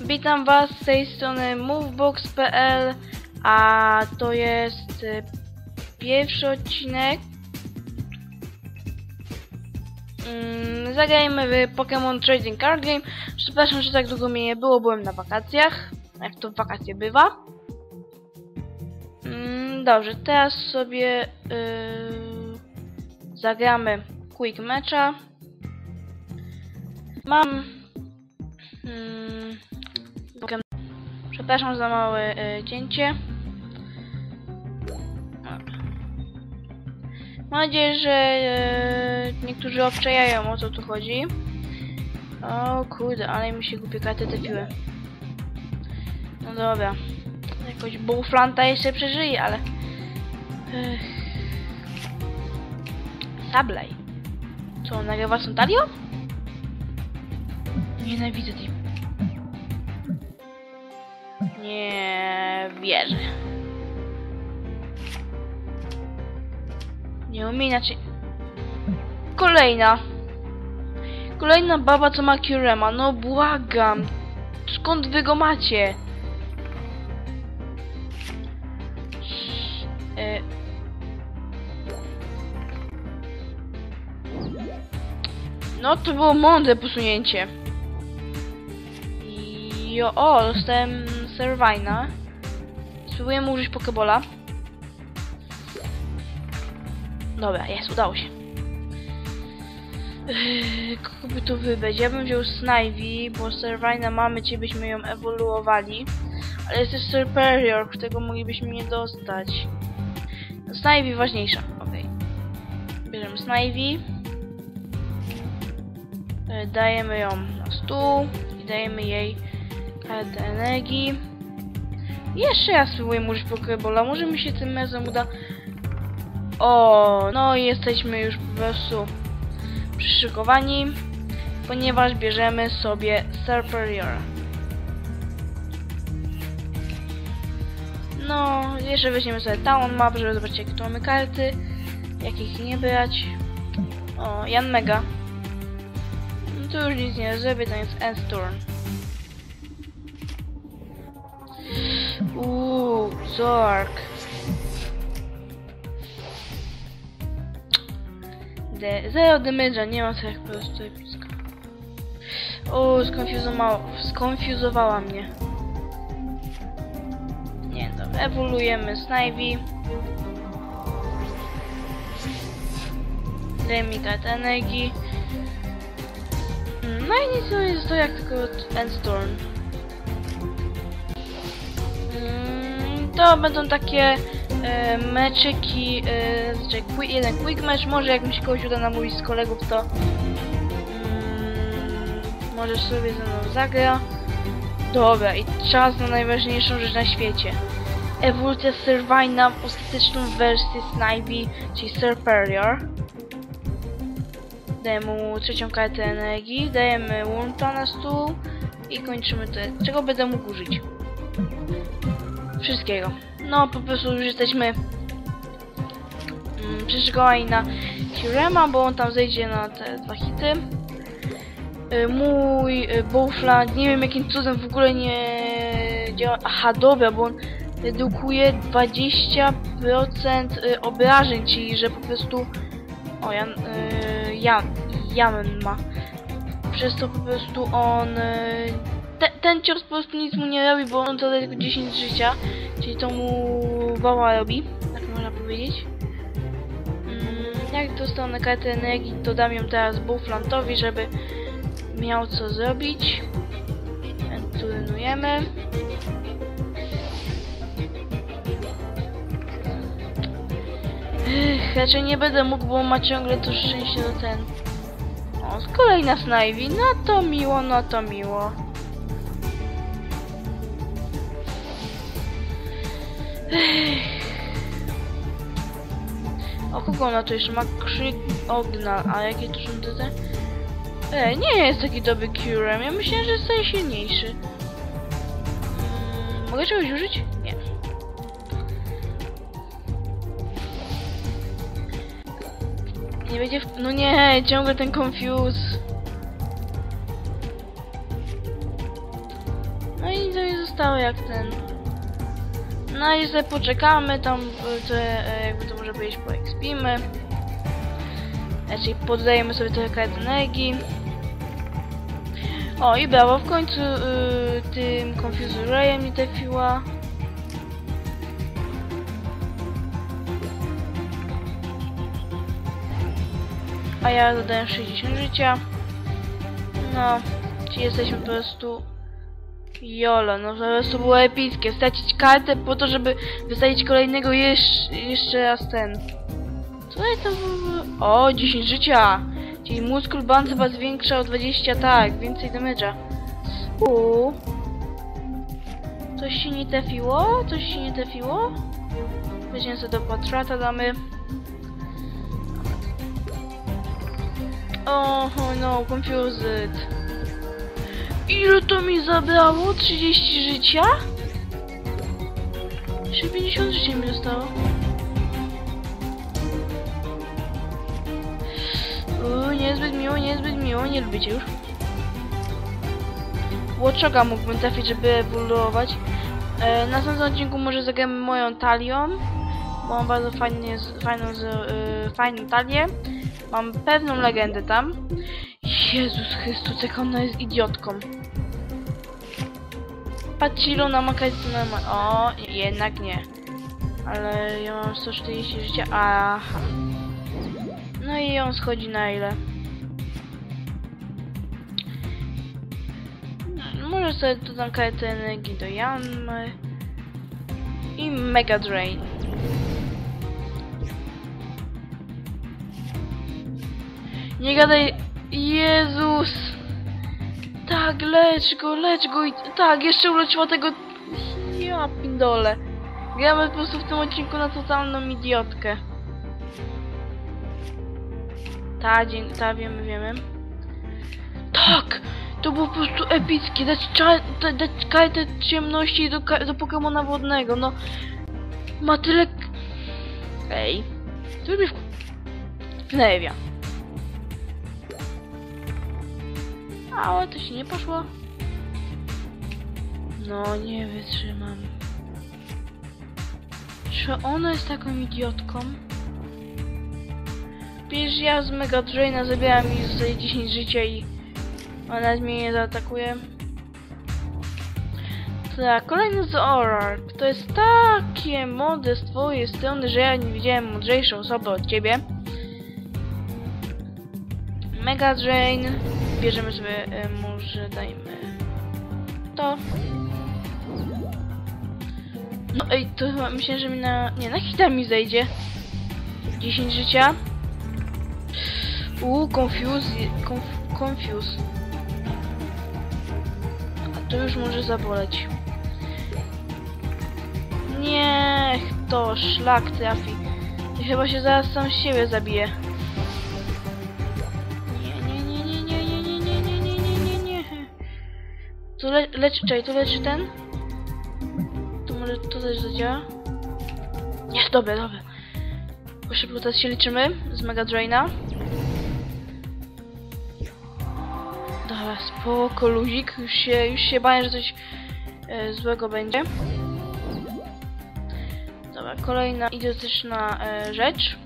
Witam Was z tej strony movebox.pl, a to jest y, pierwszy odcinek. Mm, Zagrajmy w Pokémon Trading Card Game. Przepraszam, że tak długo mnie nie było, byłem na wakacjach, jak to w wakacje bywa. Mm, Dobrze, teraz sobie yy, zagramy Quick Matcha. Mam mm, Przepraszam za małe y, cięcie. Dobra. Mam nadzieję, że y, niektórzy obczajają o co tu chodzi. O kurde, ale mi się głupie karty trafiły. No dobra. Jakoś Bullflanta jeszcze przeżyje, ale... Ech. Co, on nagrywa z Ontario? Nienawidzę tej... Nie wierzę. Nie umie inaczej... Kolejna. Kolejna baba, co ma Curema. No błagam. Skąd wy go macie? E... No to było mądre posunięcie. I o, dostałem Servina. Spróbujemy użyć Pokebola. Dobra, jest, udało się. Yy, kogo tu wybrać? Ja bym wziął Snivy, bo Servina mamy, ci byśmy ją ewoluowali. Ale jest też Superior, którego moglibyśmy nie dostać. No, Snivy ważniejsza, okej. Bierzemy Snivy. Yy, Dajemy ją na stół i dajemy jej kartę energii. Jeszcze raz spróbuję użyć Pokebola, może mi się tym razem uda. O, no i jesteśmy już po prostu przyszykowani, ponieważ bierzemy sobie Superior. No, jeszcze weźmiemy sobie Town Map, żeby zobaczyć jakie tu mamy karty, jakich nie brać. O, Jan Mega. No tu już nic nie zrobię, to jest End Turn. Uuu, Zork. De zero damage'a, nie ma co jak po prostu epicka. O, skonfuzowała, skonfuzowała mnie. Nie, dobra, ewoluujemy Snivy. Mi kartę energii. Mm, No i nic, to jest to jak tylko Endstorm. To będą takie e, meczyki, e, znaczy jeden quick match, może jak mi się kogoś uda namówić z kolegów, to mm, możesz sobie ze mną zagra. Dobra, i czas na najważniejszą rzecz na świecie. Ewolucja Servina w ostateczną wersję Snivy, czyli Superior. Dajemy mu trzecią kartę energii, dajemy Wurmta na stół i kończymy to. Czego będę mógł użyć? Wszystkiego. No, po prostu już jesteśmy mm, na Curema, bo on tam zejdzie na te dwa hity. Y, Mój y, Bowfland, nie wiem jakim cudem w ogóle nie działa. Aha, dobra, bo on redukuje 20% y, obrażeń, czyli że po prostu. O, Jan. Y. Jan ma. Przez to po prostu on. Y, te, ten cios po prostu nic mu nie robi, bo on to tylko 10 życia. Czyli to mu wała robi, tak można powiedzieć. Mm, jak dostanę kartę energii, to dam ją teraz Bufflantowi, żeby miał co zrobić. Enturnujemy. Ech, raczej nie będę mógł, bo ma ciągle to szczęście do ten. O, kolejna Snivy. No to miło, no to miło. O kogo ona tu jeszcze ma krzyk ogna, a jakie to są te te? E, nie jest taki dobry Curem, ja myślałem, że jest silniejszy. Mm, mogę czegoś użyć? Nie. Nie będzie w... No nie, ciągle ten confuse. dostał, jak ten... No i sobie poczekamy, tam te, jakby to może być, poekspimy. Znaczy poddajemy sobie trochę kart energii. O i brawo, w końcu y, tym Confuse Rayem mi trafiła. A ja dodałem 60 życia. No, czyli jesteśmy po prostu... Jolo, no po prostu było epickie. Stracić kartę po to, żeby wystawić kolejnego jeszcze, jeszcze raz ten. Co jest to? O, 10 życia! Czyli muskul band chyba zwiększa o 20, tak, więcej damage'a. Uuu. Coś się nie trafiło? Coś się nie trafiło? Weźmiemy sobie do patrata, damy. Oh no, confused. Ile to mi zabrało? 30 życia? Jeszcze 50 życia mi zostało. Uuu, niezbyt miło, niezbyt miło, nie lubicie już. Watchoga mógłbym trafić, żeby ewoluować. E, na następnym odcinku może zagramy moją talią. Bo mam bardzo fajnie, fajną, z- y, fajną talię. Mam pewną legendę tam. Jezus Chrystus, jak ona jest idiotką. Patrzcie, ile ona ma ma... O, jednak nie. Ale ja mam 140 życia. Aha. No i on schodzi na ile? Może sobie dodam kartę energii do Janmy. I Mega Drain. Nie gadaj... Jezus! Tak, lecz go, lecz go i... Tak, jeszcze uleczyła tego... Ja pindole. Gramy po prostu w tym odcinku na totalną idiotkę. Ta, dzień, ta, wiemy, wiemy. Tak! To było po prostu epickie. Dać, cza- da- dać kartę ciemności do, do Pokemona wodnego, no. Ma tyle... Ej. To mnie wnerwia. Ale to się nie poszło. No, nie wytrzymam. Czy ona jest taką idiotką? Przecież ja z Mega Draina zabieram mi z 10 życia i ona mnie nie zaatakuje. Tak, kolejny z Orark. To jest takie młode z twojej strony, że ja nie widziałem mądrzejszą osobę od ciebie. Mega Drain. Bierzemy sobie, e, może dajmy to. No ej, to chyba myślę, że mi na... Nie, na hita mi zejdzie. 10 życia. Uuu, confuse, conf, confuse. A to już może zaboleć. Niech to szlak trafi. I chyba się zaraz sam siebie zabije. Tu le leczy, czekaj, tu leczy ten? To może to też zadziała? Jest, dobra, dobra. Bo szybko teraz się liczymy z Mega Draina. Dobra, spoko, luzik. Już się, już się bałem, że coś e, złego będzie. Dobra, kolejna idiotyczna e, rzecz.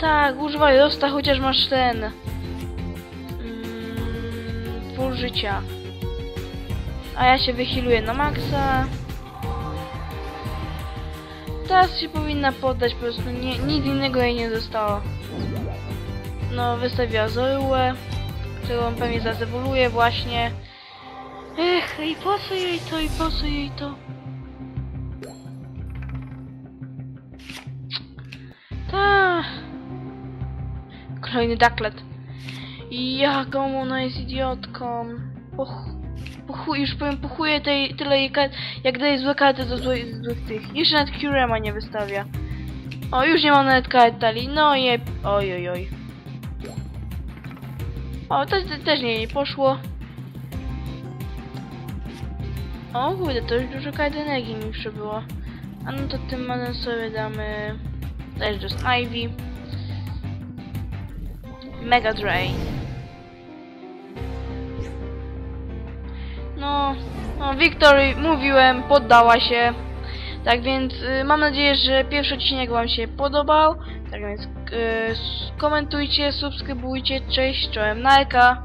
Tak, używaj dosta, chociaż masz ten... Pół życia. A ja się wychiluję na maksa. Teraz się powinna poddać, po prostu nie, nic innego jej nie zostało. No, wystawiła Zorułę, którą pewnie zazewoluje właśnie. Ech, i po co jej to, i po co jej to? Ta. Kolejny Ducklet. Jaką ona jest idiotką. Poch pochu już powiem, pochuje tej, tyle jej kart, jak daje złe karty do złych, tych. Jeszcze nawet Curema nie wystawia. O, już nie mam nawet kart tali. No i... Oj, oj, oj. O, to też nie, nie poszło. O kurde, to już dużo kart energii mi przybyło. A no to tym razem sobie damy... Też do Ivy. Mega Drain. No, no mówiłem, poddała się. Tak więc y, mam nadzieję, że pierwszy odcinek Wam się podobał. Tak więc y, komentujcie, subskrybujcie, cześć, czołem Nalka.